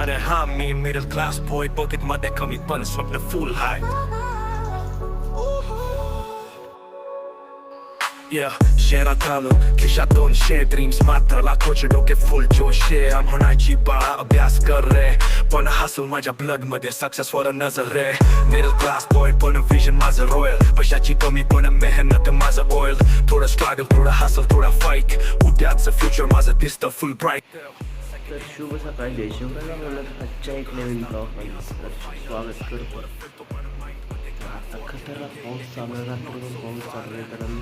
अरे हा मी middle class boy pocket मध्ये कमी पण स्वप्न फुल हाय Yeah, शहरात आलो खिशात दोनशे ड्रीम्स मात्र लाखोचे डोके फुल जोशे आम होण्याची बाळा अभ्यास कर रे पण हसल माझ्या ब्लड मध्ये सक्सेस वर नजर रे मिडल क्लास बॉय पण विजन माझं रॉयल पैशाची कमी पण मेहनत माझं ऑइल थोडं स्ट्रगल थोडं हसल थोडा फाईट उद्याचं फ्युचर माझं दिसतं फुल ब्राईट तर शुभ सकाळ जय शिवराय बोलत आजच्या एक नवीन ब्लॉगमध्ये स्वागत करतो आता खतरनाक पाऊस चालू आहे रात्रीभर पाऊस चालू आहे कारण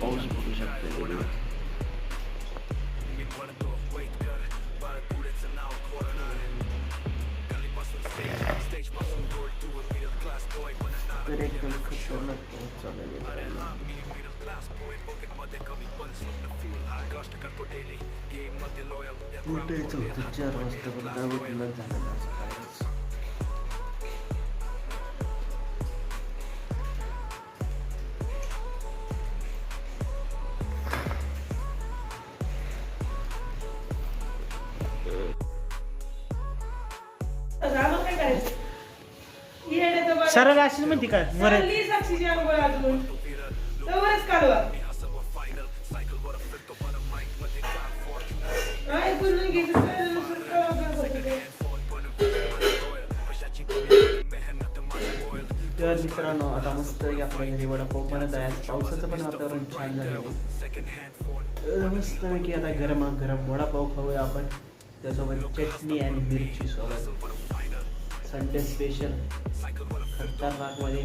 पाऊस पडू शकतो করে একদম খুব সুন্দর চলে যেতে ওটাই চলতে চার রাস্তা বলতে না জানা सरळ अशीच म्हणते काय मरे चालली साक्षीची अंघोळ अजून. तोवरच कालवा. काय होते. तर मित्रांनो आता मस्त आपल्या घरी वडापाव बनत आहे आज पावसाचं पण वातावरण छान झालं तर मस्त की आता गरम गरम वडापाव खाऊया आपण त्यासोबत चटणी आणि मिरची सोबत संडे स्पेशल खतरनाकमध्ये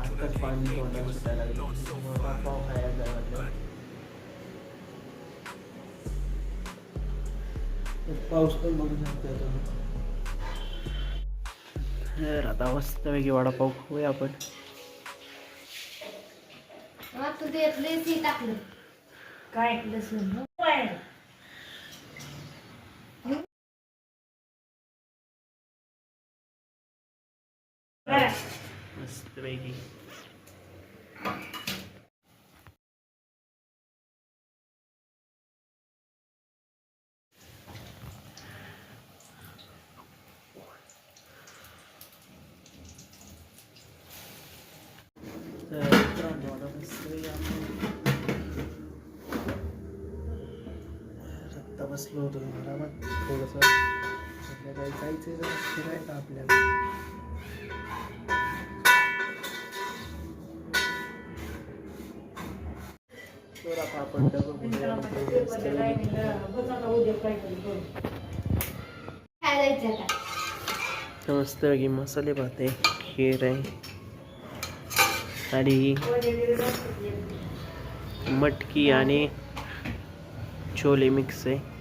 आताच पाणी तोंडाला सुटायला लागलं. वडापाव खायला जायला लागलं. पाऊस पण बघू शकतो तुम्ही तर आता मस्तपैकी वडापाव खाऊया आपण. तू टाकलं. काय? लसूण काय? काय? मस्तपैकी तर मित्रांनो, आता मस्तपैकी आपण आत्ता बसलो होतो घरात थोडंसं संध्याकाळी जायचं जरा फिरायला आपल्याला. आपण मस्तपैकी मसाले भात आहे खीर आहे आणि मटकी आणि छोले मिक्स आहे.